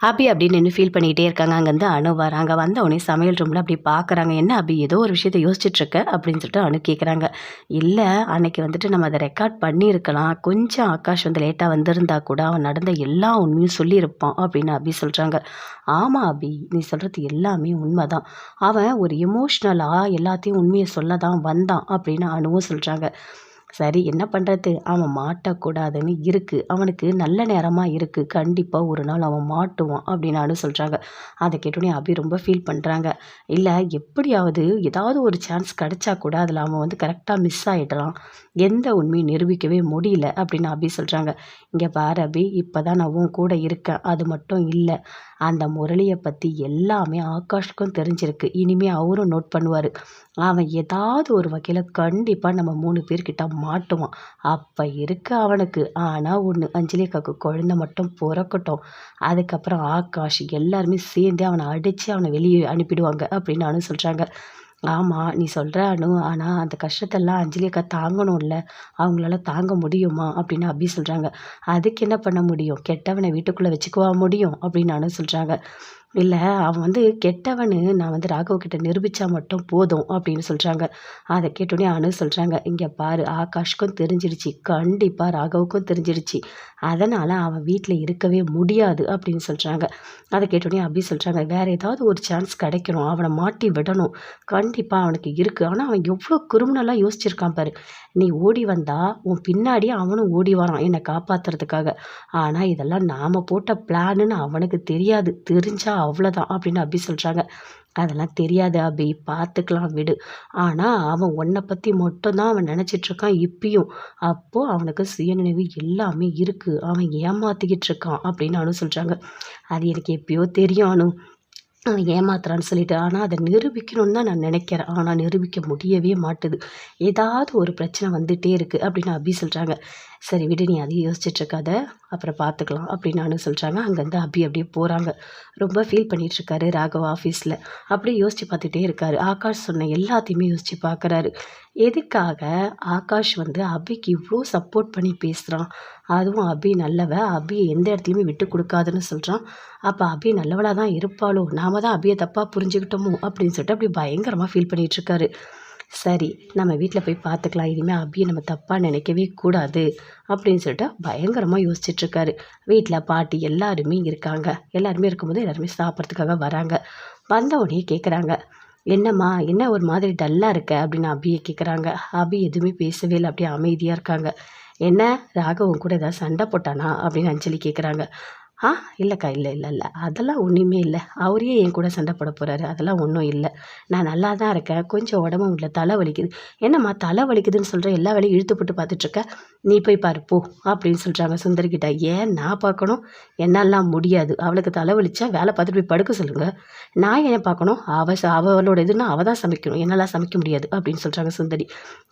அபி அப்படின்னு நின்று ஃபீல் பண்ணிக்கிட்டே இருக்காங்க. அங்கேருந்து அணு வராங்க. வந்த உடனே சமையல் ரூமில் அப்படி பார்க்குறாங்க. என்ன அபி ஏதோ ஒரு விஷயத்தை யோசிச்சுட்ருக்க? அப்படின்னு சொல்லிட்டு அணு கேட்குறாங்க இல்லை அன்னைக்கு வந்துட்டு நம்ம அதை ரெக்கார்ட் பண்ணியிருக்கலாம். கொஞ்சம் ஆகாஷ் வந்து லேட்டாக வந்திருந்தா கூட அவன் நடந்த எல்லா உண்மையும் சொல்லியிருப்பான் அப்படின்னு அபி சொல்கிறாங்க ஆமாம் அபி நீ சொல்கிறது எல்லாமே உண்மை தான் அவன் ஒரு எமோஷ்னலாக எல்லாத்தையும் உண்மையை சொல்ல தான் வந்தான் அப்படின்னு அணுவும் சொல்கிறாங்க சரி என்ன பண்ணுறது அவன் மாட்டக்கூடாதுன்னு இருக்குது அவனுக்கு நல்ல நேரமாக இருக்குது கண்டிப்பாக ஒரு நாள் அவன் மாட்டுவான் அப்படின்னு சொல்கிறாங்க அதை கேட்டோடனே அபி ரொம்ப ஃபீல் பண்ணுறாங்க இல்லை எப்படியாவது ஏதாவது ஒரு சான்ஸ் கிடைச்சா கூட அதில் அவன் வந்து கரெக்டாக மிஸ் ஆகிடுறான் எந்த உண்மையும் நிரூபிக்கவே முடியல அப்படின்னு அபி சொல்கிறாங்க இங்கே பாரு அபி இப்போ தான் நான் உன் கூட இருக்கேன். அது மட்டும் இல்லை. அந்த முரளியை பற்றி எல்லாமே ஆகாஷ்க்கும் தெரிஞ்சிருக்கு. இனிமேல் அவரும் நோட் பண்ணுவார். அவன் ஏதாவது ஒரு வகையில் கண்டிப்பாக நம்ம மூணு பேர்கிட்ட மாட்டுவான். அப்போ இருக்கு அவனுக்கு. ஆனால் ஒன்று அஞ்சலி அக்காவுக்கு குழந்த மட்டும் பிறக்கட்டும். அதுக்கப்புறம் ஆகாஷ் எல்லாருமே சேர்ந்து அவனை அடித்து அவனை வெளியே அனுப்பிடுவாங்க அப்படின்னு நானும் சொல்கிறாங்க ஆமாம் நீ சொல்கிற அனு ஆனால் அந்த கஷ்டத்தெல்லாம் அஞ்சலி அக்கா தாங்கணும்ல. அவங்களால தாங்க முடியுமா? அப்படின்னு அபி சொல்கிறாங்க அதுக்கு என்ன பண்ண முடியும்? கெட்டவனை வீட்டுக்குள்ளே வச்சுக்குவா முடியும்? அப்படின்னு நானும் சொல்கிறாங்க இல்லை அவன் வந்து கெட்டவனு நான் வந்து ராகவ் நிரூபித்தா மட்டும் போதும் அப்படின்னு சொல்கிறாங்க அதை கேட்டோடனே அனு சொல்கிறாங்க இங்கே பாரு ஆகாஷ்க்கும் தெரிஞ்சிருச்சு. கண்டிப்பாக ராகவுக்கும் தெரிஞ்சிருச்சு. அதனால் அவன் வீட்டில் இருக்கவே முடியாது அப்படின்னு சொல்கிறாங்க அதை கேட்டோடனே அப்படி சொல்கிறாங்க வேறு ஏதாவது ஒரு சான்ஸ் கிடைக்கணும். அவனை மாட்டி விடணும். கண்டிப்பாக அவனுக்கு இருக்குது ஆனால் அவன் எவ்வளோ குறும்பனெல்லாம் யோசிச்சிருக்கான் பாரு. நீ ஓடி வந்தால் உன் பின்னாடி அவனும் ஓடி வரான் என்னை காப்பாற்றுறதுக்காக ஆனால் இதெல்லாம் நாம் போட்ட பிளான்னு அவனுக்கு தெரியாது. தெரிஞ்சால் அவ்வளோதான் அப்படின்னு அபி சொல்கிறாங்க அதெல்லாம் தெரியாது அபி. பார்த்துக்கலாம் விடு. ஆனால் அவன் உன்னை பற்றி மட்டும்தான் அவன் நினச்சிட்ருக்கான் இப்பயும். அப்போது அவனுக்கு சுயநினைவு எல்லாமே இருக்குது அவன் ஏமாற்றிக்கிட்டு இருக்கான் அப்படின்னு அனு சொல்கிறாங்க அது எனக்கு எப்பயோ தெரியும் அனு. அவன் ஏமாத்துறான்னு சொல்லிட்டு. ஆனால் அதை நிரூபிக்கணும்னு தான் நான் நினைக்கிறேன். ஆனால் நிரூபிக்க முடியவே மாட்டுது. ஏதாவது ஒரு பிரச்சனை வந்துகிட்டே இருக்குது அப்படின்னு அபி சொல்கிறாங்க சரி விடு நீ அதையும் யோசிச்சுட்ருக்காத. அப்புறம் பார்த்துக்கலாம் அப்படின்னு நானும் சொல்கிறாங்க அங்கேருந்து அபி அப்படியே போகிறாங்க ரொம்ப ஃபீல் பண்ணிகிட்ருக்காரு ராகவ் ஆஃபீஸில் அப்படியே யோசித்து பார்த்துட்டே இருக்காரு. ஆகாஷ் சொன்ன எல்லாத்தையுமே யோசித்து பார்க்குறாரு எதுக்காக ஆகாஷ் வந்து அபிக்கு இவ்வளோ சப்போர்ட் பண்ணி பேசுகிறான் அதுவும் அபி நல்லவ அபியை எந்த இடத்துலையுமே விட்டு கொடுக்காதுன்னு சொல்கிறான் அப்போ அபி நல்லவளாக தான் இருப்பாளோ? நாம தான் அபியை தப்பாக புரிஞ்சுக்கிட்டோமோ? அப்படின்னு சொல்லிட்டு அப்படி பயங்கரமாக ஃபீல் பண்ணிகிட்ருக்காரு சரி நம்ம வீட்டில் போய் பார்த்துக்கலாம். இனிமேல் அபியை நம்ம தப்பாக நினைக்கவே கூடாது. அப்படின்னு சொல்லிட்டு பயங்கரமாக யோசிச்சுட்ருக்காரு வீட்டில் பாட்டி எல்லாருமே இருக்காங்க. எல்லாருமே இருக்கும்போது எல்லாருமே சாப்பிட்றதுக்காக வராங்க. வந்தவுடனே கேட்குறாங்க என்னம்மா என்ன ஒரு மாதிரி டல்லாக இருக்க? அப்படின்னு அபியை கேட்குறாங்க அபி எதுவுமே பேசவே இல்லை அப்படியே அமைதியாக இருக்காங்க. என்ன ராகவன் கூட ஏதாவது சண்டை போட்டானா? அப்படின்னு அஞ்சலி கேட்குறாங்க ஆ இல்லைக்கா இல்லை இல்லை இல்லை. அதெல்லாம் ஒன்றுமே இல்லை. அவரே என் கூட சண்டை போட போகிறாரு அதெல்லாம் ஒன்றும் இல்லை. நான் நல்லா தான் இருக்கேன். கொஞ்சம் உடம்பு இல்லை தலை வலிக்குது. என்னம்மா தலை வலிக்குதுன்னு சொல்கிற எல்லா வேலையும் இழுத்து போட்டு பார்த்துட்ருக்க நீ போய் பார்ப்போ போ அப்படின்னு சொல்கிறாங்க சுந்தர்கிட்ட. ஏன் நான் பார்க்கணும்? என்னெல்லாம் முடியாது. அவளுக்கு தலைவலிச்சா வேலை பார்த்துட்டு போய் படுக்க சொல்லுங்கள் நான் ஏன் பார்க்கணும்? அவ அவளோட இதுன்னா அவள் தான் சமைக்கணும். என்னால் சமைக்க முடியாது அப்படின்னு சொல்கிறாங்க சுந்தரி.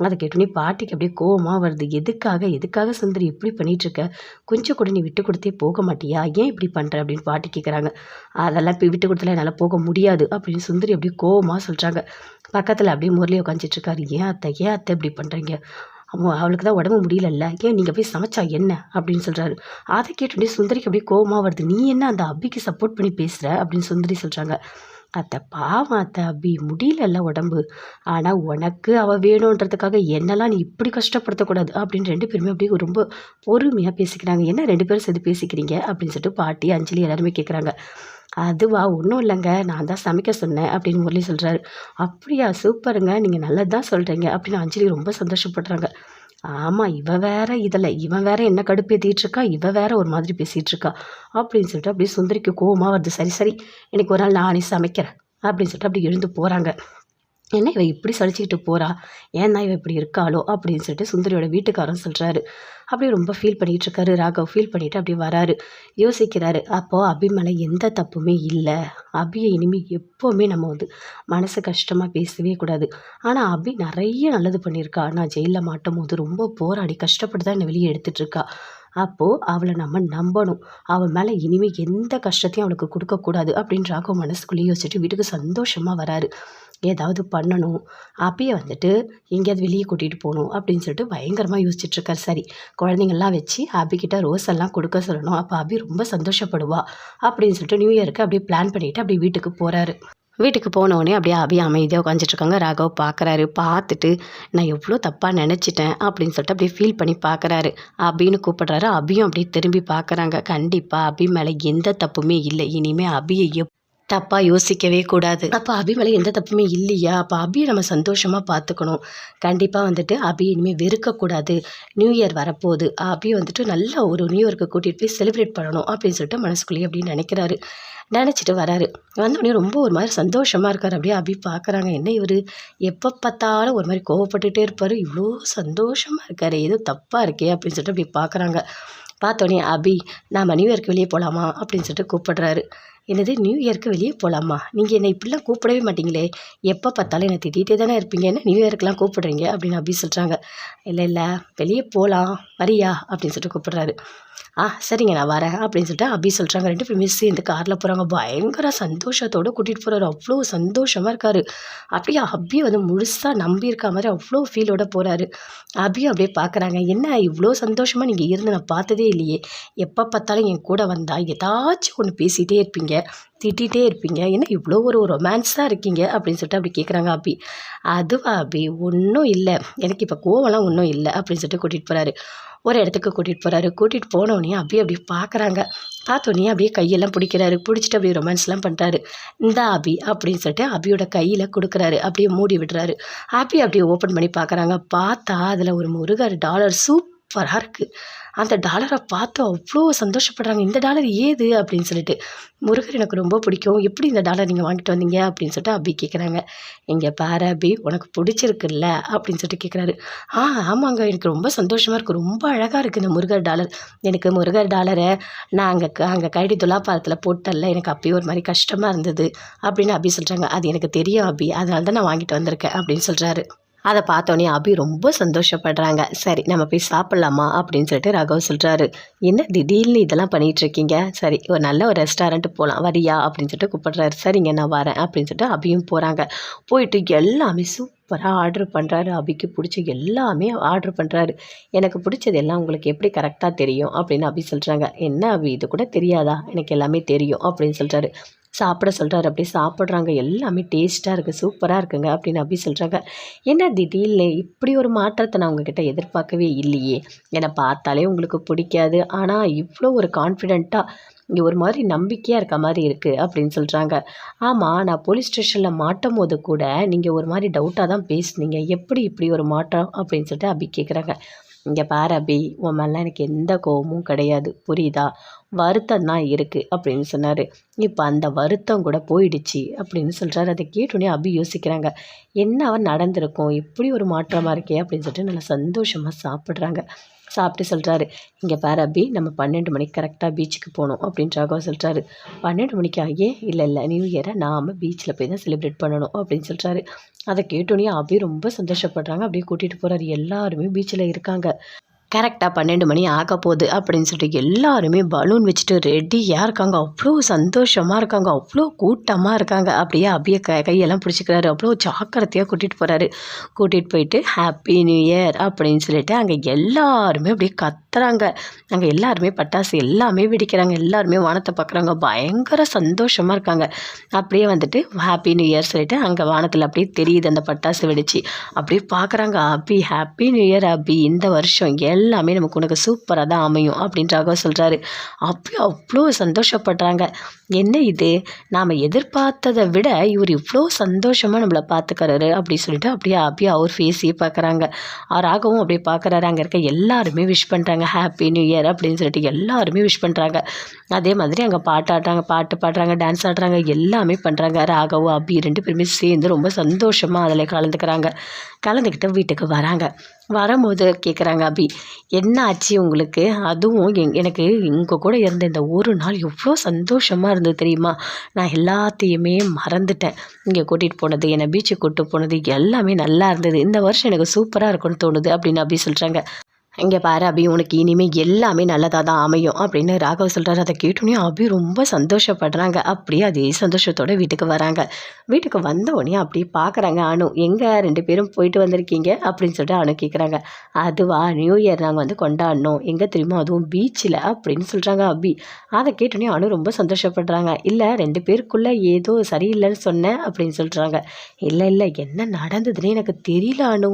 அதை கேட்டோன்னே பாட்டிக்கு அப்படியே கோவமாக வருது. எதுக்காக எதுக்காக சுந்தரி இப்படி பண்ணிகிட்ருக்க கொஞ்சம் கூட நீ விட்டு கொடுத்தே போக மாட்டியா? ஏன் இப்படி பண்ணுற அப்படின்னு பாட்டி கேட்குறாங்க அதெல்லாம் இப்போ விட்டு கொடுத்தல என்னால் போக முடியாது அப்படின்னு சுந்தரி அப்படியே கோவமாக சொல்கிறாங்க பக்கத்தில் அப்படியே முரளி உட்காந்துட்ருக்காரு ஏன் அத்தை? ஏன் அத்தை இப்படி பண்ணுறீங்க அவளுக்கு தான் உடம்பு முடியலல்ல. ஏன் நீங்கள் போய் சமைச்சா என்ன? அப்படின்னு சொல்கிறாரு அதை கேட்டுட்டு சுந்தரிக்கு அப்படியே கோபமாக வருது. நீ என்ன அந்த அபிக்கு சப்போர்ட் பண்ணி பேசுகிற அப்படின்னு சுந்தரி சொல்கிறாங்க அத்தை பாவம் அத்தை அபி. முடியலல்ல உடம்பு. ஆனால் உனக்கு அவள் வேணுன்றதுக்காக என்னெல்லாம் நீ இப்படி கஷ்டப்படுத்தக்கூடாது? அப்படின்னு ரெண்டு பேருமே அப்படியே ரொம்ப பொறுமையாக பேசிக்கிறாங்க. என்ன ரெண்டு பேரும் சேர்ந்து பேசிக்கிறீங்க? அப்படின்னு சொல்லிட்டு பாட்டி அஞ்சலி எல்லாருமே கேட்குறாங்க அதுவா? ஒன்றும் இல்லைங்க. நான் தான் சமைக்க சொன்னேன் அப்படின்னு முரளி சொல்கிறாரு அப்படியா? சூப்பருங்க. நீங்கள் நல்லது தான் சொல்கிறீங்க அப்படின்னு அஞ்சலி ரொம்ப சந்தோஷப்படுறாங்க. ஆமாம் இவ வேற இதில். இவன் வேற என்ன கடுப்பு ஏற்றிட்டுருக்கா இவ வேற ஒரு மாதிரி பேசிகிட்டு இருக்கா? அப்படின்னு சொல்லிட்டு அப்படியே சுந்தரிக்கு கோவமாக வருது. சரி சரி. எனக்கு ஒரு நாள் நானே சமைக்கிறேன். அப்படின்னு சொல்லிட்டு அப்படி எழுந்து போகிறாங்க என்ன இவ இப்படி சளிச்சிக்கிட்டு போகிறா ஏன்னா இவ இப்படி இருக்காளோ? அப்படின்னு சொல்லிட்டு சுந்தரியோட வீட்டுக்காரன் சொல்கிறாரு அப்படியே ரொம்ப ஃபீல் பண்ணிகிட்டு இருக்காரு ராகவ் ஃபீல் பண்ணிவிட்டு அப்படியே வராரு. யோசிக்கிறாரு அப்போது அபி மேலே எந்த தப்புமே இல்லை. அபியை இனிமேல் எப்போவுமே நம்ம வந்து மனசு கஷ்டமாக பேசவே கூடாது. ஆனால் அபி நிறைய நல்லது பண்ணியிருக்கா. நான் ஜெயிலில் மாட்டும் போது ரொம்ப போராடி கஷ்டப்பட்டு தான் என்னை வெளியே எடுத்துகிட்ருக்கா அப்போது அவளை நம்ம நம்பணும். அவள் மேலே இனிமேல் எந்த கஷ்டத்தையும் அவளுக்கு கொடுக்கக்கூடாது அப்படின்னு ராகவ் மனசுக்குள்ளேயே யோசிச்சுட்டு வீட்டுக்கு சந்தோஷமாக வராரு. ஏதாவது பண்ணணும். அப்பயே வந்துட்டு எங்கேயாவது வெளியே கூட்டிகிட்டு போகணும் அப்படின்னு சொல்லிட்டு பயங்கரமாக யோசிச்சுட்ருக்கார் சரி குழந்தைங்கள்லாம் வச்சு அபிக்கிட்ட ரோஸ் எல்லாம் கொடுக்க சொல்லணும். அப்போ அபி ரொம்ப சந்தோஷப்படுவா அப்படின்னு சொல்லிட்டு நியூ இயருக்கு அப்படியே பிளான் பண்ணிவிட்டு அப்படியே வீட்டுக்கு போகிறாரு வீட்டுக்கு போனவுடனே அப்படியே அபி அமைதியாக உட்காந்துட்ருக்காங்க ராகவ் பார்க்குறாரு பார்த்துட்டு நான் எவ்வளோ தப்பாக நினச்சிட்டேன் அப்படின்னு சொல்லிட்டு அப்படியே ஃபீல் பண்ணி பார்க்குறாரு அபின்னு கூப்பிடுறாரு. அபியும் அப்படியே திரும்பி பார்க்குறாங்க கண்டிப்பாக அபி மேலே எந்த தப்புமே இல்லை. இனிமேல் அபியை எப் தப்பாக யோசிக்கவே கூடாது. அப்போ அபி மேலே எந்த தப்புமே இல்லையா? அப்போ அபியை நம்ம சந்தோஷமாக பார்த்துக்கணும். கண்டிப்பாக வந்துட்டு அபி இனிமேல் வெறுக்கக்கூடாது. நியூ இயர் வரப்போகுது. அபி வந்துட்டு நல்ல ஒரு நியூ இயர்க்கு கூட்டிகிட்டு போய் செலிப்ரேட் பண்ணணும் அப்படின்னு சொல்லிட்டு மனசுக்குள்ளேயே அப்படின்னு நினைக்கிறாரு. நினச்சிட்டு வராரு. வந்தோடனே ரொம்ப ஒரு மாதிரி சந்தோஷமாக இருக்கார். அப்படியே அபி பார்க்குறாங்க. என்ன இவர்? எப்போ பார்த்தாலும் ஒரு மாதிரி கோவப்பட்டுகிட்டே இருப்பார். இவ்வளோ சந்தோஷமாக இருக்கார். ஏதோ தப்பாக இருக்கே அப்படின்னு சொல்லிட்டு அப்படி பார்க்குறாங்க. பார்த்தோன்னே அபி நாம் நியூ இயர்க்கு வெளியே போகலாமா அப்படின்னு சொல்லிட்டு கூப்பிடுறாரு. என்னது நியூ இயர்க்கு வெளியே போகலாமா நீங்கள் என்னை இப்படிலாம் கூப்பிடவே மாட்டீங்களே. எப்போ பார்த்தாலும் என்னை திட்டிகிட்டே தானே இருப்பீங்க. என்ன நியூ இயர்க்கெலாம் கூப்பிடுறீங்க? அப்படின்னு அப்படி சொல்கிறாங்க இல்லை இல்லை வெளியே போகலாம் வரியா? அப்படின்னு சொல்லிட்டு கூப்பிட்றாரு. ஆ சரிங்க நான் வரேன் அப்படின்னு சொல்லிட்டு அபி சொல்கிறாங்க ரெண்டு பேருமே சேர்ந்து காரில் போகிறாங்க பயங்கர சந்தோஷத்தோடு கூட்டிகிட்டு போகிறாரு அவ்வளோ சந்தோஷமாக இருக்கார். அப்படியே அபி வந்து முழுசாக நம்பியிருக்க மாதிரி அவ்வளோ ஃபீலோட போகிறாரு அபியும் அப்படியே பார்க்குறாங்க என்ன இவ்வளோ சந்தோஷமாக நீங்கள் இருந்து நான் பார்த்ததே இல்லையே. எப்போ பார்த்தாலும் என் கூட வந்தால் ஏதாச்சும் ஒன்று பேசிகிட்டே இருப்பீங்க திட்டிகிட்டே இருப்பீங்க. என்ன இவ்வளோ ஒரு ரொமான்ஸாக இருக்கீங்க? அப்படின்னு சொல்லிட்டு அப்படி கேட்குறாங்க அபி. அதுவா அபி? ஒன்றும் இல்லை. எனக்கு இப்போ கோவம்லாம் ஒன்றும் இல்லை அப்படின்னு சொல்லிட்டு கூட்டிகிட்டு போகிறாரு ஒரு இடத்துக்கு கூட்டிகிட்டு போகிறாரு கூட்டிகிட்டு போனோடனே அப்படியே அப்படியே பார்க்குறாங்க பார்த்தோன்னே அப்படியே கையெல்லாம் பிடிக்கிறாரு. பிடிச்சிட்டு அப்படியே ரொமான்ஸ்லாம் பண்ணுறாரு இந்த அபி அப்படின்னு சொல்லிட்டு அபியோட கையில் கொடுக்குறாரு. அப்படியே மூடி விடுறாரு அபி அப்படியே ஓப்பன் பண்ணி பார்க்குறாங்க பார்த்தா அதில் ஒரு முருகர் டாலர் சூப்பராக இருக்குது அந்த டாலரை பார்த்து அவ்வளோ சந்தோஷப்படுறாங்க. இந்த டாலர் ஏது? அப்படின்னு சொல்லிட்டு. முருகர் எனக்கு ரொம்ப பிடிக்கும். எப்படி இந்த டாலர் நீங்கள் வாங்கிட்டு வந்தீங்க? அப்படின்னு சொல்லிட்டு அபி கேட்குறாங்க இங்கே பாரு அபி உனக்கு பிடிச்சிருக்குல்ல? அப்படின்னு சொல்லிட்டு கேட்குறாரு ஆ ஆமாங்க. எனக்கு ரொம்ப சந்தோஷமாக இருக்குது ரொம்ப அழகாக இருக்குது இந்த முருகர் டாலர் எனக்கு முருகர் டாலரை நான் அங்கே அங்கே கைடி துலாப்பாரத்தில் போட்டல எனக்கு அப்பயே ஒரு மாதிரி கஷ்டமாக இருந்தது. அப்படின்னு அபி சொல்கிறாங்க அது எனக்கு தெரியும் அபி. அதனால தான் நான் வாங்கிட்டு வந்திருக்கேன் அப்படின்னு சொல்கிறாரு அதை பார்த்தோன்னே அபி ரொம்ப சந்தோஷப்படுறாங்க. சரி நம்ம போய் சாப்பிட்லாமா? அப்படின்னு சொல்லிட்டு ரகவ் சொல்கிறாரு என்ன திடீர்னு இதெல்லாம் பண்ணிகிட்ருக்கீங்க சரி ஒரு நல்ல ஒரு ரெஸ்டாரண்ட்டு போகலாம் வரியா? அப்படின்னு சொல்லிட்டு கூப்பிட்றாரு. சரிங்க நான் வரேன் அப்படின்னு சொல்லிட்டு அபியும் போகிறாங்க போயிட்டு எல்லாமே சூப்பராக ஆர்டர் பண்ணுறாரு அபிக்கு பிடிச்ச எல்லாமே ஆர்டர் பண்ணுறாரு எனக்கு பிடிச்சது எல்லாம் உங்களுக்கு எப்படி கரெக்டாக தெரியும்? அப்படின்னு அபி சொல்கிறாங்க என்ன அபி இது கூட தெரியாதா? எனக்கு எல்லாமே தெரியும் அப்படின்னு சொல்கிறாரு சாப்பிட சொல்கிறாரு அப்படியே சாப்பிட்றாங்க. எல்லாமே டேஸ்ட்டாக இருக்குது சூப்பராக இருக்குங்க அப்படின்னு அப்படி சொல்கிறாங்க என்ன திடீர்னு இப்படி ஒரு மாற்றத்தை நான் உங்ககிட்ட எதிர்பார்க்கவே இல்லையே. என்னை பார்த்தாலே உங்களுக்கு பிடிக்காது. ஆனால் இவ்வளோ ஒரு கான்ஃபிடெண்ட்டாக இங்கே ஒரு மாதிரி நம்பிக்கையாக இருக்க மாதிரி இருக்குது அப்படின்னு சொல்கிறாங்க ஆமாம் நான் போலீஸ் ஸ்டேஷனில் மாட்டும் போது கூட நீங்கள் ஒரு மாதிரி டவுட்டாக தான் பேசுனீங்க. எப்படி இப்படி ஒரு மாற்றம் அப்படின்னு சொல்லிட்டு அபி கேட்குறாங்க இங்கே பாரு அபி உன் மேலாம் எனக்கு எந்த கோபமும் கிடையாது. புரியுதா? வருத்தம் தான் இருக்குது அப்படின்னு சொன்னார். இப்போ அந்த வருத்தம் கூட போயிடுச்சு அப்படின்னு சொல்கிறாரு அதை கேட்டோன்னே அபி யோசிக்கிறாங்க. என்ன அவன் நடந்திருக்கும்? இப்படி ஒரு மாற்றமாக இருக்கே அப்படின்னு சொல்லிட்டு நல்லா சந்தோஷமாக சாப்பிட்றாங்க. சாப்பிட்டு சொல்கிறாரு இங்கே பாரு அபி நம்ம பன்னெண்டு மணிக்கு கரெக்டாக பீச்சுக்கு போகணும் அப்படின்னு ராகவா சொல்கிறாரு பன்னெண்டு மணிக்கு? ஆகியே இல்லை இல்லை நியூ இயரை நாம் பீச்சில் போய் தான் செலிப்ரேட் பண்ணணும் அப்படின்னு சொல்கிறாரு அதை கேட்டோன்னே அபி ரொம்ப சந்தோஷப்படுறாங்க. அப்படியே கூட்டிகிட்டு போகிறாரு எல்லாருமே பீச்சில் இருக்காங்க. கரெக்டாக பன்னெண்டு மணி ஆக போகுது அப்படின்னு சொல்லிட்டு எல்லாருமே பலூன் வச்சுட்டு ரெடியாக இருக்காங்க. அவ்வளோ சந்தோஷமாக இருக்காங்க. அவ்வளோ கூட்டமாக இருக்காங்க. அப்படியே அப்படியே க கையெல்லாம் பிடிச்சிக்கிறாரு. அவ்வளோ ஜாக்கிரதையாக கூட்டிகிட்டு போகிறாரு கூட்டிகிட்டு போயிட்டு ஹாப்பி நியூ இயர் அப்படின்னு சொல்லிட்டு அங்கே எல்லாருமே அப்படியே கத் கத்துறாங்க அங்கே எல்லாருமே பட்டாசு எல்லாமே வெடிக்கிறாங்க. எல்லாருமே வானத்தை பார்க்குறாங்க பயங்கர சந்தோஷமாக இருக்காங்க. அப்படியே வந்துட்டு ஹாப்பி நியூ இயர் சொல்லிட்டு அங்கே வானத்தில் அப்படியே தெரியுது அந்த பட்டாசு வெடிச்சு. அப்படியே பார்க்குறாங்க Abhi happy new year Abhi இந்த வருஷம் எல்லாமே நமக்கு உனக்கு சூப்பராக தான் அமையும் அப்படின்றாக சொல்கிறாரு அப்படியே அவ்வளோ சந்தோஷப்படுறாங்க. என்ன இது? நாம் எதிர்பார்த்ததை விட இவர் இவ்வளோ சந்தோஷமாக நம்மளை பார்த்துக்கறாரு அப்படி சொல்லிட்டு அப்படியே அப்படியே அவர் ஃபேஸையே பார்க்குறாங்க ராகவும் அப்படியே பார்க்குறாரு அங்கே இருக்க எல்லாருமே விஷ் பண்ணுறாங்க ஹாப்பி நியூ இயர் அப்படின்னு சொல்லிட்டு எல்லாருமே விஷ் பண்ணுறாங்க அதே மாதிரி அங்கே பாட்டு ஆடுறாங்க பாட்டு பாடுறாங்க டான்ஸ் ஆடுறாங்க எல்லாமே பண்ணுறாங்க ராகவும் அபி ரெண்டு பேருமே சேர்ந்து ரொம்ப சந்தோஷமாக அதில் கலந்துக்கிறாங்க. கலந்துக்கிட்டு வீட்டுக்கு வராங்க. வரும்போது கேட்குறாங்க அபி என்ன ஆச்சு உங்களுக்கு? அதுவும் எங் எனக்கு உங்கள் கூட இருந்த இந்த ஒரு நாள் எவ்வளோ சந்தோஷமாக இருந்தது தெரியுமா? நான் எல்லாத்தையுமே மறந்துட்டேன். இங்கே கூட்டிகிட்டு போனது என்னை பீச்சுக்கு கூப்பிட்டு போனது எல்லாமே நல்லா இருந்தது. இந்த வருஷம் எனக்கு சூப்பராக இருக்கும்னு தோணுது அப்படின்னு அபி சொல்கிறாங்க இங்கே பாரு அபி உனக்கு இனிமேல் எல்லாமே நல்லதாக தான் அமையும் அப்படின்னு ராகவ் சொல்கிறாரு அதை கேட்டோன்னே அபி ரொம்ப சந்தோஷப்படுறாங்க. அப்படியே அதே சந்தோஷத்தோட வீட்டுக்கு வராங்க. வீட்டுக்கு வந்த உடனே அப்படியே பார்க்குறாங்க அனு எங்கே ரெண்டு பேரும் போயிட்டு வந்திருக்கீங்க? அப்படின்னு சொல்லிட்டு அணு கேட்குறாங்க அதுவா நியூ இயர் நாங்கள் வந்து கொண்டாடினோம் எங்கே தெரியுமா அதுவும் பீச்சில் அப்படின்னு சொல்கிறாங்க அபி. அதை கேட்டோன்னே அனு ரொம்ப சந்தோஷப்படுறாங்க. இல்லை ரெண்டு பேருக்குள்ளே ஏதோ சரியில்லைன்னு சொன்னேன் அப்படின்னு சொல்கிறாங்க இல்லை இல்லை என்ன நடந்ததுன்னே எனக்கு தெரியல அனு.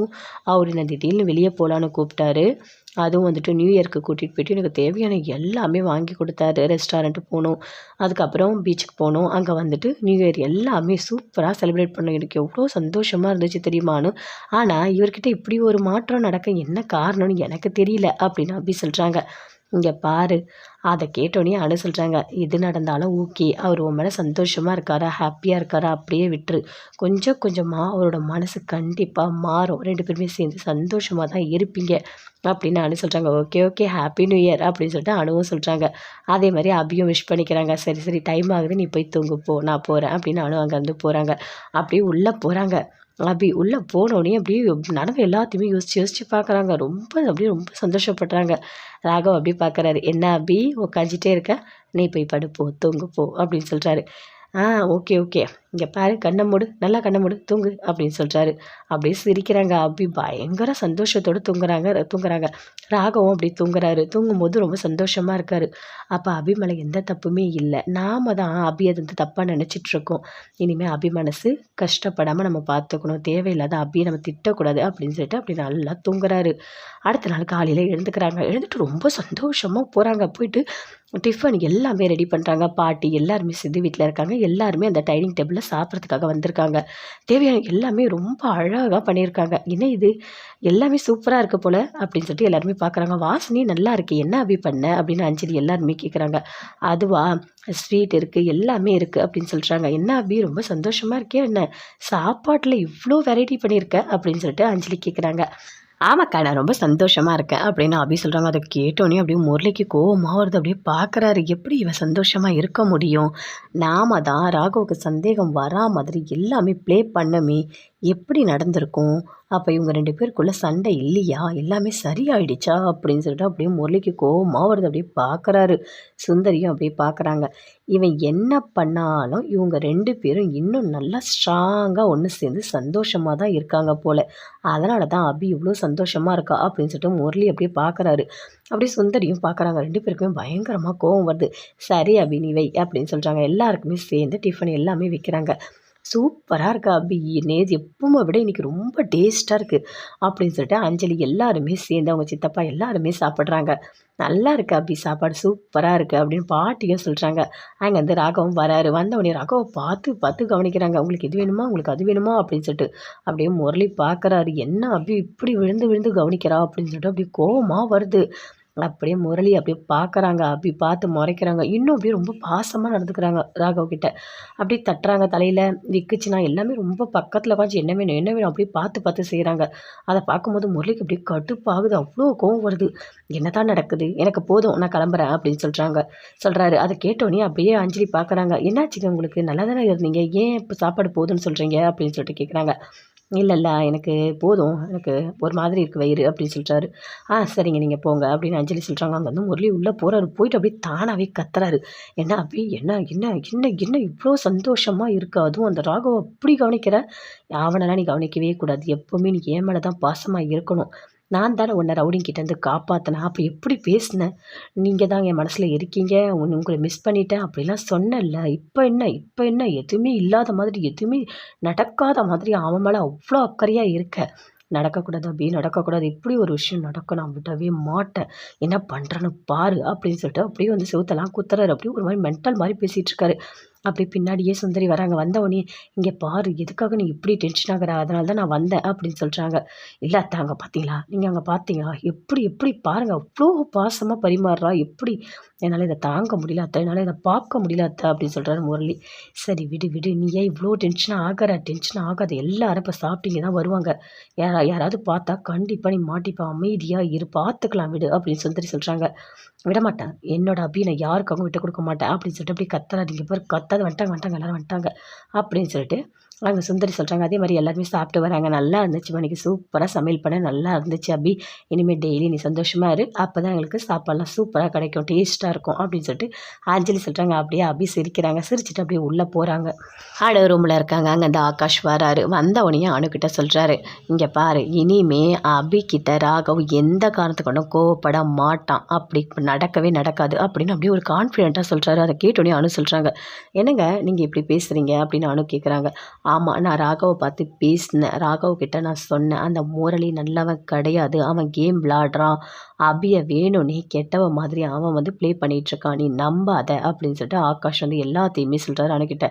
அவர் என்ன திடீர்னு வெளியே போகலான்னு கூப்பிட்டாரு. அதுவும் வந்துட்டு நியூ இயர்க்கு கூட்டிகிட்டு போயிட்டு எனக்கு தேவையான எல்லாமே வாங்கி கொடுத்தாரு. ரெஸ்டாரண்ட்டு போனோம். அதுக்கப்புறம் பீச்சுக்கு போனோம். அங்கே வந்துட்டு நியூ இயர் எல்லாமே சூப்பராக செலிப்ரேட் பண்ணோம். எனக்கு எவ்வளோ சந்தோஷமாக இருந்துச்சு தெரியுமான்னு ஆனால் இவர்கிட்ட இப்படி ஒரு மாற்றம் நடக்க என்ன காரணம்னு எனக்கு தெரியல அப்படின்னு அப்படி சொல்கிறாங்க இங்கே பாரு. அதை கேட்டோன்னே அனு சொல்கிறாங்க எது நடந்தாலும் ஓகே அவர் உன் மேலே சந்தோஷமாக இருக்காரா? ஹாப்பியாக இருக்காரா? அப்படியே விட்டுரு. கொஞ்சம் கொஞ்சமாக அவரோட மனசு கண்டிப்பாக மாறும். ரெண்டு பேருமே சேர்ந்து சந்தோஷமாக தான் இருப்பீங்க. அப்படின்னு அனு சொல்கிறாங்க okay okay happy new year அப்படின்னு சொல்லிட்டு அனுவும் சொல்கிறாங்க அதே மாதிரி அபியும் விஷ் பண்ணிக்கிறாங்க. சரி சரி. டைம் ஆகுது. நீ போய் தூங்கு. போ. நான் போகிறேன் அப்படின்னு அனு அங்கேருந்து போகிறாங்க அப்படியே உள்ளே போகிறாங்க அப்படி உள்ளே போனோடனே அப்படியே நடந்த எல்லாத்தையுமே யோசிச்சு யோசிச்சு பார்க்குறாங்க. ரொம்ப அப்படியே ரொம்ப சந்தோஷப்படுறாங்க. ராகவ் அப்படியே பார்க்குறாரு. என்ன அபி? உக்காஞ்சிட்டே இருக்க? நீ போய் படுப்போ தூங்கு போ அப்படின்னு சொல்கிறாரு ஆ ஓகே ஓகே. இங்கே பாரு கண்ணை மூடு நல்லா கண்ணை மூடு தூங்கு அப்படின்னு சொல்கிறாரு அப்படியே சிரிக்கிறாங்க அப்படி பயங்கர சந்தோஷத்தோடு தூங்குறாங்க தூங்குறாங்க. ராகவும் அப்படி தூங்குறாரு. தூங்கும்போது ரொம்ப சந்தோஷமாக இருக்கார். அப்போ அபிமலை எந்த தப்புமே இல்லை. நாம் தான் அபி அது வந்து தப்பாக நினச்சிட்ருக்கோம் இனிமேல் அபி மனசு கஷ்டப்படாமல் நம்ம பார்த்துக்கணும் தேவையில்லாத அபியை நம்ம திட்டக்கூடாது அப்படின்னு சொல்லிட்டு அப்படி நல்லா தூங்குறாரு. அடுத்த நாள் காலையில் எழுந்துக்கிறாங்க. எழுந்துட்டு ரொம்ப சந்தோஷமாக போகிறாங்க போயிட்டு டிஃபன் எல்லாமே ரெடி பண்ணுறாங்க பாட்டி எல்லாருமே சித்தி வீட்டில் இருக்காங்க. எல்லாருமே அந்த டைனிங் டேபிளில் சாப்பிட்றதுக்காக வந்திருக்காங்க. தேவையான எல்லாமே ரொம்ப அழகாக பண்ணியிருக்காங்க. என்ன இது? எல்லாமே சூப்பராக இருக்க போல் அப்படின்னு சொல்லிட்டு எல்லாருமே பார்க்குறாங்க வாசனி நல்லா இருக்குது என்ன அபி பண்ண? அப்படின்னு அஞ்சலி எல்லாருமே கேட்குறாங்க அதுவா? ஸ்வீட் இருக்குது எல்லாமே இருக்குது அப்படின்னு சொல்கிறாங்க என்ன அபி? ரொம்ப சந்தோஷமாக இருக்கே என்ன? சாப்பாட்டில் இவ்வளோ வெரைட்டி பண்ணியிருக்க அப்படின்னு சொல்லிட்டு அஞ்சலி கேட்குறாங்க ஆமாக்கா நான் ரொம்ப சந்தோஷமாக இருக்கேன் அப்படின்னு அபி சொல்கிறாங்க அதை கேட்டோன்னே அப்படியே முரளிக்கு கோவமாக வருது. அப்படியே பார்க்குறாரு எப்படி இவன் சந்தோஷமாக இருக்க முடியும்? நாம தான் ராகவுக்கு சந்தேகம் வரா மாதிரி எல்லாமே ப்ளே பண்ணமே. எப்படி நடந்திருக்கும்? அப்போ இவங்க ரெண்டு பேருக்குள்ளே சண்டை இல்லையா? எல்லாமே சரியாயிடுச்சா? அப்படின்னு சொல்லிட்டு அப்படியே முரளிக்கு கோபமாக வருது. அப்படியே பார்க்குறாரு சுந்தரியும் அப்படியே பார்க்குறாங்க இவன் என்ன பண்ணாலும் இவங்க ரெண்டு பேரும் இன்னும் நல்லா ஸ்ட்ராங்காக ஒன்று சேர்ந்து சந்தோஷமாக தான் இருக்காங்க போல். அதனால தான் அபி இவ்வளோ சந்தோஷமாக இருக்கா? அப்படின்னு சொல்லிட்டு முரளி அப்படியே பார்க்குறாரு அப்படியே சுந்தரியும் பார்க்குறாங்க ரெண்டு பேருக்குமே பயங்கரமாக கோவம் வருது. சரி அபி நீ வை அப்படின்னு சொல்கிறாங்க எல்லாருக்குமே சேர்ந்து டிஃபன் எல்லாமே விற்கிறாங்க சூப்பராக இருக்கா அபி? நேற்று எப்பவுமே விட இன்றைக்கி ரொம்ப டேஸ்ட்டாக இருக்குது அப்படின்னு சொல்லிட்டு அஞ்சலி எல்லாருமே சேர்ந்து அவங்க சித்தப்பா எல்லாருமே சாப்பிட்றாங்க. நல்லா இருக்கு அபி? சாப்பாடு சூப்பராக இருக்குது அப்படின்னு பாட்டியும் சொல்கிறாங்க அங்கே வந்து ராகவும் வராரு. வந்தவனே ராகவை பார்த்து பார்த்து கவனிக்கிறாங்க. உங்களுக்கு இது வேணுமா? உங்களுக்கு அது வேணுமா? அப்படின்னு சொல்லிட்டு அப்படியே முரளி பார்க்குறாரு. என்ன அபி? இப்படி விழுந்து விழுந்து கவனிக்கிறா? அப்படின்னு சொல்லிட்டு அப்படியே கோவமாக வருது. அப்படியே முரளி அப்படியே பார்க்குறாங்க அப்படி பார்த்து முறைக்கிறாங்க. இன்னும் அப்படியே ரொம்ப பாசமாக நடந்துக்கிறாங்க ராகவ் கிட்ட. அப்படியே தட்டுறாங்க தலையில் விக்குச்சுன்னா எல்லாமே ரொம்ப பக்கத்தில் உட்காந்து என்ன வேணும் என்ன வேணும் அப்படியே பார்த்து பார்த்து செய்கிறாங்க அதை பார்க்கும்போது முரளிக்கு அப்படியே கடுப்பாகுது அவ்வளோ கோவம் வருது. என்ன தான் நடக்குது? எனக்கு போதும் நான் கிளம்புறேன் அப்படின்னு சொல்கிறாங்க சொல்கிறாரு அதை கேட்டோன்னே அப்படியே அஞ்சலி பார்க்குறாங்க என்னாச்சுங்க உங்களுக்கு? நல்லா தானே இருந்தீங்க? ஏன் இப்போ சாப்பாடு போதும்னு சொல்கிறீங்க அப்படின்னு சொல்லிட்டு கேட்குறாங்க இல்லை இல்லை எனக்கு போதும். எனக்கு ஒரு மாதிரி இருக்குது வயிறு அப்படின்னு சொல்கிறாரு ஆ சரிங்க நீங்கள் போங்க அப்படின்னு அஞ்சலி சொல்கிறாங்க அங்கே வந்து முரளி உள்ளே போகிறாரு போயிட்டு அப்படியே தானாகவே கத்துறாரு. என்ன அப்படி என்ன என்ன என்ன என்ன இவ்வளோ சந்தோஷமாக இருக்குது அதுவும் அந்த ராகவ அப்படி கவனிக்கிற? அவனெல்லாம் நீ கவனிக்கவே கூடாது. எப்போவுமே நீ ஏன் மேலே தான் பாசமாக இருக்கணும். நான் தானே உன்னை ரவுடிங்கிட்டேருந்து காப்பாற்றினேன் அப்போ எப்படி பேசினேன் நீங்கள் தான் என் மனசில் இருக்கீங்க. உன் உங்களை மிஸ் பண்ணிட்டேன். அப்படிலாம் சொன்னல இப்போ என்ன? இப்போ என்ன? எதுவுமே இல்லாத மாதிரி எதுவுமே நடக்காத மாதிரி அவன் மேலே அவ்வளோ அக்கறையாக இருக்க. நடக்கக்கூடாது அப்படி நடக்கக்கூடாது. இப்படி ஒரு விஷயம் நடக்கும். நான் விடவே மாட்டேன். என்ன பண்ணுறேன்னு பாரு. அப்படின்னு சொல்லிட்டு அப்படியே வந்து செவுத்தெல்லாம் குத்துறாரு. அப்படியே ஒரு மாதிரி மென்டல் மாதிரி பேசிகிட்டு இருக்காரு. அப்படி பின்னாடியே சுந்தரி வராங்க. வந்தவொடனே இங்கே பாரு எதுக்காக நீ இப்படி டென்ஷன் ஆகிற? அதனால தான் நான் வந்தேன் அப்படின்னு சொல்கிறாங்க இல்லை அத்தை அங்கே பார்த்தீங்களா? நீங்கள் அங்கே பார்த்தீங்களா? எப்படி எப்படி பாருங்கள் அவ்வளோ பாசமாக பரிமாறுறா? எப்படி? என்னால் இதை தாங்க முடியல அத்தை என்னால் இதை பார்க்க முடியல அத்தை அப்படின்னு சொல்கிறாரு முரளி. சரி விடு விடு. நீ ஏன் இவ்வளோ டென்ஷன் ஆகிற? டென்ஷன் ஆகாத. எல்லாரும் இப்போ சாப்பிட்டீங்க தான் வருவாங்க. யாரா யாராவது பார்த்தா கண்டிப்பாக நீ மாட்டிப்பா அமைதியாக இரு. பார்த்துக்கலாம் விடு அப்படின்னு சுந்தரி சொல்கிறாங்க விட மாட்டேன் என்னோட அபி நான் யாருக்காகவும் விட்டு கொடுக்க மாட்டேன். அப்படின்னு சொல்லிட்டு அப்படி கத்துறாதீங்க. பேர் கத்தாது வந்துட்டாங்க வந்துட்டாங்க எல்லோரும் வந்துட்டாங்க. அப்படின்னு சொல்லிட்டு அவங்க சுந்தரி சொல்கிறாங்க அதே மாதிரி எல்லாருமே சாப்பிட்டு வராங்க. நல்லா இருந்துச்சு மணிக்கு சூப்பராக சமையல் பண்ண நல்லா இருந்துச்சு அபி. இனிமேல் டெய்லி நீ சந்தோஷமாக இரு. அப்போ தான் எங்களுக்கு சாப்பாடெலாம் சூப்பராக கிடைக்கும் டேஸ்ட்டாக இருக்கும் அப்படின்னு சொல்லிட்டு ஆஞ்சலி சொல்கிறாங்க அப்படியே அபி சிரிக்கிறாங்க. சிரிச்சிட்டு அப்படியே உள்ளே போகிறாங்க ஆடு ரூமில் இருக்காங்க. அங்கே அந்த ஆகாஷ் வராரு. வந்தவனையும் அணுக்கிட்ட சொல்கிறாரு இங்கே பாரு இனிமே அபிக்கிட்ட ராகவ் எந்த காரணத்துக்கு ஒன்றும் கோவப்பட மாட்டான். அப்படி நடக்கவே நடக்காது அப்படின்னு அப்படியே ஒரு கான்ஃபிடென்ட்டாக சொல்கிறாரு அதை கேட்டோடனே அனு சொல்கிறாங்க என்னங்க நீங்கள் இப்படி பேசுகிறீங்க அப்படின்னு அணு கேட்குறாங்க ஆமாம் நான் ராகவை பார்த்து பேசினேன். ராகவ் கிட்ட நான் சொன்னேன் அந்த முரளி நல்லவன் கிடையாது அவன் கேம் விளாடுறான் அபியை வேணும்னே கெட்டவ மாதிரி அவன் வந்து ப்ளே பண்ணிகிட்ருக்கான் நீ நம்பாத அப்படின்னு சொல்லிட்டு ஆகாஷ் வந்து எல்லாத்தையுமே சொல்கிறாரு அணுக்கிட்ட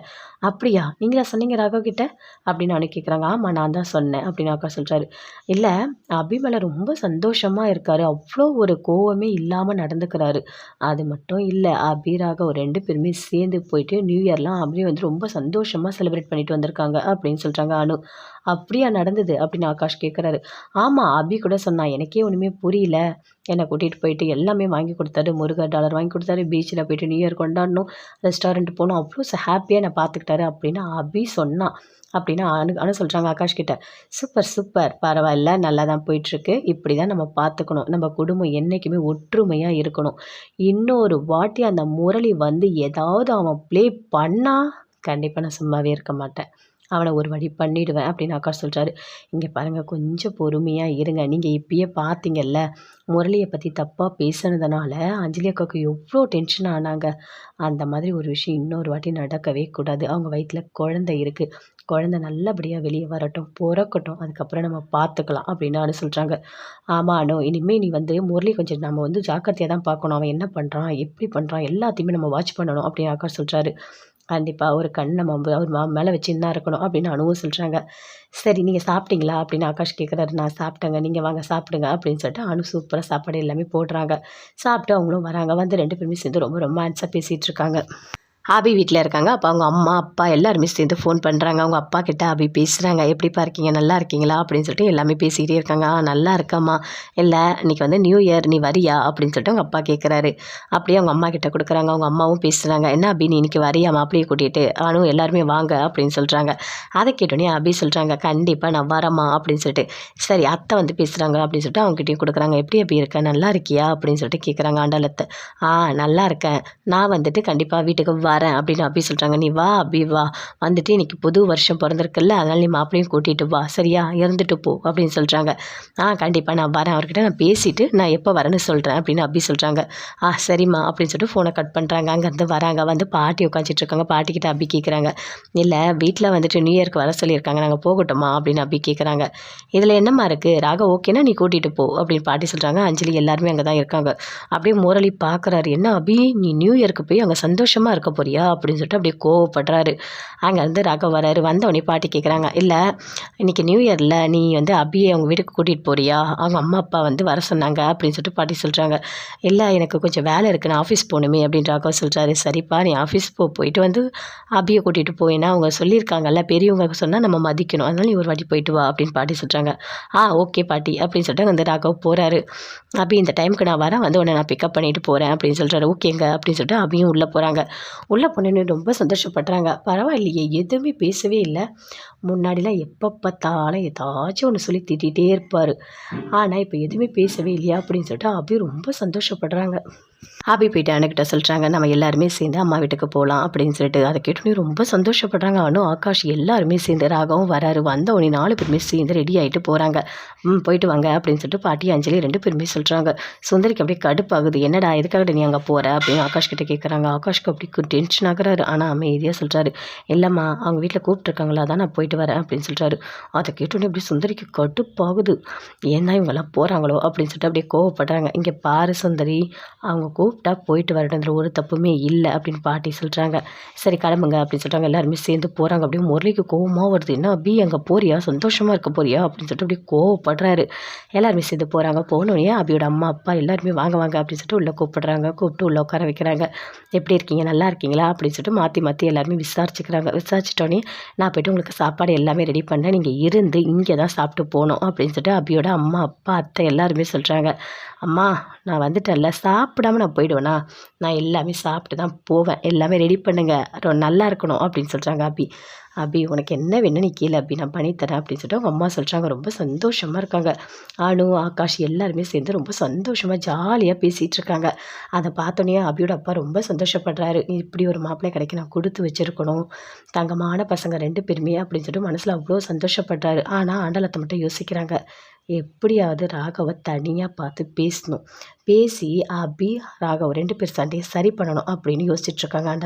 அப்படியா? நீங்களா சொன்னீங்க ராகவ் கிட்ட? அப்படின்னு அணு கேட்குறாங்க ஆமாம் நான் தான் சொன்னேன் அப்படின்னு ஆகாஷ் சொல்கிறாரு இல்லை அபிமலை ரொம்ப சந்தோஷமாக இருக்கார் அவ்வளோ ஒரு கோவமே இல்லாமல் நடந்துக்கிறாரு. அது மட்டும் இல்லை அபி ராகவ் ரெண்டு பேருமே சேர்ந்து போயிட்டு நியூ இயர்லாம் அப்படியே வந்து ரொம்ப சந்தோஷமாக செலிப்ரேட் பண்ணிட்டு வந்திருக்காங்க. அப்படின்னு சொல்கிறாங்க அனு. அப்படியா நடந்தது அப்படின்னு ஆகாஷ் கேட்குறாரு ஆமாம் அபி கூட சொன்னான் எனக்கே ஒன்றுமே புரியல. என்னை கூட்டிகிட்டு போயிட்டு எல்லாமே வாங்கி கொடுத்தாரு. முருகர் டாலர் வாங்கி கொடுத்தாரு. பீச்சில் போயிட்டு நியூ இயர் கொண்டாடணும். ரெஸ்டாரண்ட் போகணும். அவ்வளோ ஹாப்பியாக என்னை பார்த்துக்கிட்டாரு அப்படின்னு அபி சொன்னான் அப்படின்னு அனு அனு சொல்கிறாங்க ஆகாஷ் கிட்ட. Super super. பரவாயில்ல. நல்லா தான் போயிட்டுருக்கு. இப்படி தான் நம்ம பார்த்துக்கணும். நம்ம குடும்பம் என்றைக்குமே ஒற்றுமையாக இருக்கணும். இன்னொரு வாட்டி அந்த முரளி வந்து ஏதாவது அவன் ப்ளே பண்ணால் கண்டிப்பாக நான் சும்மாவே இருக்க மாட்டேன். அவனை ஒரு வழி பண்ணிவிடுவேன் அப்படின்னு அக்கா சொல்கிறாரு இங்கே பாருங்கள் கொஞ்சம் பொறுமையாக இருங்க. நீங்கள் இப்பயே பார்த்தீங்கல்ல முரளியை பற்றி தப்பாக பேசுனதுனால அஞ்சலி அக்காவுக்கு எவ்வளோ டென்ஷன் ஆனாங்க. அந்த மாதிரி ஒரு விஷயம் இன்னொரு வாட்டி நடக்கவே கூடாது. அவங்க வயிற்றில் குழந்தை இருக்குது குழந்த நல்லபடியாக வெளியே வரட்டும் பிறக்கட்டும். அதுக்கப்புறம் நம்ம பார்த்துக்கலாம் அப்படின்னு அனு சொல்கிறாங்க ஆமாம் அனு இனிமேல் நீ வந்து முரளி கொஞ்சம் நம்ம வந்து ஜாக்கிரதையாக தான் பார்க்கணும். அவன் என்ன பண்ணுறான் எப்படி பண்ணுறான் எல்லாத்தையுமே நம்ம வாட்ச் பண்ணணும் அப்படின்னு அக்கா சொல்கிறாரு கண்டிப்பாக ஒரு கண் நம்ம அவர் மா மேலே வச்சுன்னு தான் இருக்கணும் அப்படின்னு அனுவும் சொல்கிறாங்க சரி நீங்கள் சாப்பிட்டீங்களா? அப்படின்னு ஆகாஷ் கேட்குறாரு நான் சாப்பிட்டேங்க. நீங்கள் வாங்க சாப்பிடுங்க அப்படின்னு சொல்லிட்டு அனு சூப்பராக சாப்பாடு எல்லாமே போடுறாங்க. சாப்பிட்டு அவங்களும் வராங்க. வந்து ரெண்டு பேருமே சேர்ந்து ரொம்ப ரொமான்ஸாக பேசிகிட்டு இருக்காங்க. ஆபி வீட்டில் இருக்காங்க. அப்போ அவங்க அம்மா அப்பா எல்லாருமே சேர்ந்து ஃபோன் பண்ணுறாங்க அவங்க அப்பா கிட்ட ஆபி பேசுகிறாங்க எப்படிப்பா இருக்கீங்க? நல்லா இருக்கீங்களா? அப்படின்னு சொல்லிட்டு எல்லாமே பேசிக்கிட்டே இருக்காங்க. ஆ நல்லா இருக்கம்மா. இல்லை இன்றைக்கி வந்து நியூ இயர் நீ வரியா? அப்படின்னு சொல்லிட்டு அவங்க அப்பா கேட்குறாரு அப்படியே அவங்க அம்மா கிட்ட கொடுக்குறாங்க. அவங்க அம்மாவும் பேசுகிறாங்க என்ன அபி நீ இன்றைக்கி வரியா? மாப்பிளையை கூட்டிகிட்டு ஆனும் எல்லாருமே வாங்க. அப்படின்னு சொல்கிறாங்க அதை கேட்டோன்னே அபி சொல்கிறாங்க கண்டிப்பாக நான் வரமா அப்படின்னு சொல்லிட்டு சரி அத்தை வந்து பேசுகிறாங்க அப்படின்னு சொல்லிட்டு அவங்ககிட்டயும் கொடுக்குறாங்க. எப்படி அப்படி இருக்க? நல்லா இருக்கியா? அப்படின்னு சொல்லிட்டு கேட்குறாங்க ஆண்டாளத்தை ஆ நல்லா இருக்கேன். நான் வந்துட்டு கண்டிப்பாக வீட்டுக்கு வ வரேன் அப்படின்னு அபி சொல்கிறாங்க நீ வா அபி வா. வந்துட்டு இன்றைக்கி புது வருஷம் பிறந்திருக்குல்ல அதனால் நீ மாப்பிளையும் கூட்டிகிட்டு வா. சரியா? இறந்துட்டு போ அப்படின்னு சொல்கிறாங்க ஆ கண்டிப்பாக நான் வரேன். அவர்கிட்ட நான் பேசிவிட்டு நான் எப்போ வரேன்னு சொல்கிறேன் அப்படின்னு அபி சொல்கிறாங்க ஆ சரிம்மா அப்படின்னு சொல்லிட்டு ஃபோனை கட் பண்ணுறாங்க அங்கேருந்து வராங்க. வந்து பாட்டி உட்காந்துட்ருக்காங்க பாட்டிக்கிட்ட அபி கேட்குறாங்க இல்லை வீட்டில் வந்துட்டு நியூ இயர்க்கு வர சொல்லியிருக்காங்க. நாங்கள் போகட்டுமா? அப்படின்னு அபி கேட்குறாங்க இதில் என்னம்மா இருக்குது ராக ஓகேனா நீ கூட்டிகிட்டு போ அப்படின்னு பாட்டி சொல்கிறாங்க அஞ்சலி எல்லாருமே அங்கே தான் இருக்காங்க. அப்படியே முரளி பார்க்குறாரு என்ன அபி? நீ நியூ இயர்க்கு போய் அங்கே சந்தோஷமாக இருக்க போறியா? அப்படின்னு சொல்லிட்டு அப்படியே கோவப்படுறாரு. அங்கேருந்து ராகவ் வராரு. வந்தவொடனே பாட்டி கேட்குறாங்க இல்லை இன்றைக்கி நியூ இயரில் நீ வந்து அபியை அவங்க வீட்டுக்கு கூட்டிகிட்டு போறியா? அவங்க அம்மா அப்பா வந்து வர சொன்னாங்க அப்படின்னு சொல்லிட்டு பாட்டி சொல்கிறாங்க இல்லை எனக்கு கொஞ்சம் வேலை இருக்குது நான் ஆஃபீஸ் போகணுமே அப்படின்னு ராகவ் சொல்கிறாரு சரிப்பா நீ ஆஃபீஸ் போ. போயிட்டு வந்து அபியை கூட்டிகிட்டு போயினா அவங்க சொல்லியிருக்காங்கல்ல பெரியவங்க சொன்னால் நம்ம மதிக்கணும். அதனால நீ ஒரு வாட்டி போயிட்டு வா அப்படின்னு பாட்டி சொல்கிறாங்க ஆ ஓகே பாட்டி அப்படின்னு சொல்லிட்டு வந்து ராகவ் போகிறாரு அபி இந்த டைமுக்கு நான் வரேன். வந்து உன்னை நான் பிக்கப் பண்ணிட்டு போகிறேன் அப்படின்னு சொல்கிறாரு ஓகேங்க அப்படின்னு சொல்லிட்டு அபியும் உள்ளே போகிறாங்க உள்ளே போனேன்னு ரொம்ப சந்தோஷப்படுறாங்க. பரவாயில்லையே எதுவுமே பேசவே இல்லை. முன்னாடிலாம் எப்போ பார்த்தாலும் ஏதாச்சும் ஒன்று சொல்லி திட்டிகிட்டே இருப்பார். ஆனால் இப்போ எதுவுமே பேசவே இல்லையா அப்படின்னு சொல்லிட்டு அப்படியே ரொம்ப சந்தோஷப்படுறாங்க. அபி போயிட்டு அனுக்கிட்ட சொல்கிறாங்க நம்ம எல்லாருமே சேர்ந்து அம்மா வீட்டுக்கு போகலாம் அப்படின்னு சொல்லிட்டு. அதை கேட்டோன்னே ரொம்ப சந்தோஷப்படுறாங்க அனு ஆகாஷ் எல்லாருமே சேர்ந்து ராகவும் வராரு. வந்த உடனே நாலு பேருமே சேர்ந்து ரெடி ஆகிட்டு போகிறாங்க ம் போயிட்டு வாங்க அப்படின்னு சொல்லிட்டு பாட்டி அஞ்சலி ரெண்டு பேருமே சொல்கிறாங்க சுந்தரிக்கு அப்படியே கடுப்பாகுது. என்னடா எதுக்காக நீ அங்கே போகிற அப்படின்னு ஆகாஷ் கிட்டே கேட்குறாங்க ஆகாஷ்க்கு அப்படி டென்ஷன் ஆகுறாரு. ஆனால் அமைதியாக சொல்கிறாரு இல்லைம்மா அவங்க வீட்டில் கூப்பிட்டுருக்காங்களா தான் நான் போயிட்டு வரேன் அப்படின்னு சொல்கிறாரு அதை கேட்டோன்னே அப்படியே சுந்தரிக்கு கடுப்பாகுது. ஏன்னா இவங்கெல்லாம் போகிறாங்களோ அப்படின்னு சொல்லிட்டு அப்படியே கோவப்படுறாங்க. இங்கே பாரு சுந்தரி அவங்க கூப்பிட்டா போயிட்டு வரட்டும்ன்ற ஒரு தப்புமே இல்லை அப்படின்னு பாட்டி சொல்கிறாங்க சரி கிளம்புங்க அப்படின்னு சொல்கிறாங்க எல்லாருமே சேர்ந்து போகிறாங்க அப்படியே முரளிக்கு கோவமாக வருது. என்ன அபி அங்கே போறியா? சந்தோஷமாக இருக்க போறியா? அப்படின்னு சொல்லிட்டு அப்படியே கோவப்படுறாரு. எல்லாருமே சேர்ந்து போகிறாங்க போனோடனே அபியோட அம்மா அப்பா எல்லாருமே வாங்க வாங்க அப்படின்னு சொல்லிட்டு உள்ளே கூப்பிடுறாங்க. கூப்பிட்டு உள்ளே உட்கார வைக்கிறாங்க. எப்படி இருக்கீங்க? நல்லா இருக்கீங்களா? அப்படின்னு சொல்லிட்டு மாற்றி மாற்றி எல்லாருமே விசாரிச்சுக்கிறாங்க. விசாரிச்சிட்டோன்னே நான் போய்ட்டு உங்களுக்கு சாப்பாடு எல்லாமே ரெடி பண்ணேன். நீங்கள் இருந்து இங்கே தான் சாப்பிட்டு போகணும். அப்படின்னு சொல்லிட்டு அபியோட அம்மா அப்பா அத்தை எல்லாருமே சொல்கிறாங்க அம்மா நான் வந்துட்டேன்ல. சாப்பிடாம நான் போயிடுவேனா? நான் எல்லாமே சாப்பிட்டு தான் போவேன். எல்லாமே ரெடி பண்ணுங்கள் நல்லா இருக்கணும் அப்படின்னு சொல்கிறாங்க அபி அபி உனக்கு என்ன வேணும் நீ கீழே அபி நான் பண்ணித்தரேன் அப்படின்னு சொல்லிட்டு அவங்க அம்மா சொல்கிறாங்க ரொம்ப சந்தோஷமாக இருக்காங்க. அனு ஆகாஷ் எல்லாருமே சேர்ந்து ரொம்ப சந்தோஷமாக ஜாலியாக பேசிகிட்டு இருக்காங்க. அதை பார்த்தோன்னே அபியோட அப்பா ரொம்ப சந்தோஷப்படுறாரு. இப்படி ஒரு மாப்பிள்ளை கிடைக்க நான் கொடுத்து வச்சுருக்கணும். தங்கமான பசங்க ரெண்டு பேருமே அப்படின்னு சொல்லிட்டு மனசில் அவ்வளோ சந்தோஷப்படுறாரு. ஆனால் ஆண்டலத்தை மட்டும் யோசிக்கிறாங்க. எப்படியாவது ராகவை தனியாக பார்த்து பேசணும். பேசி அபி ராகவ் ரெண்டு பேர் சண்டையை சரி பண்ணணும் அப்படின்னு யோசிச்சுட்ருக்காங்க ஆண்டல்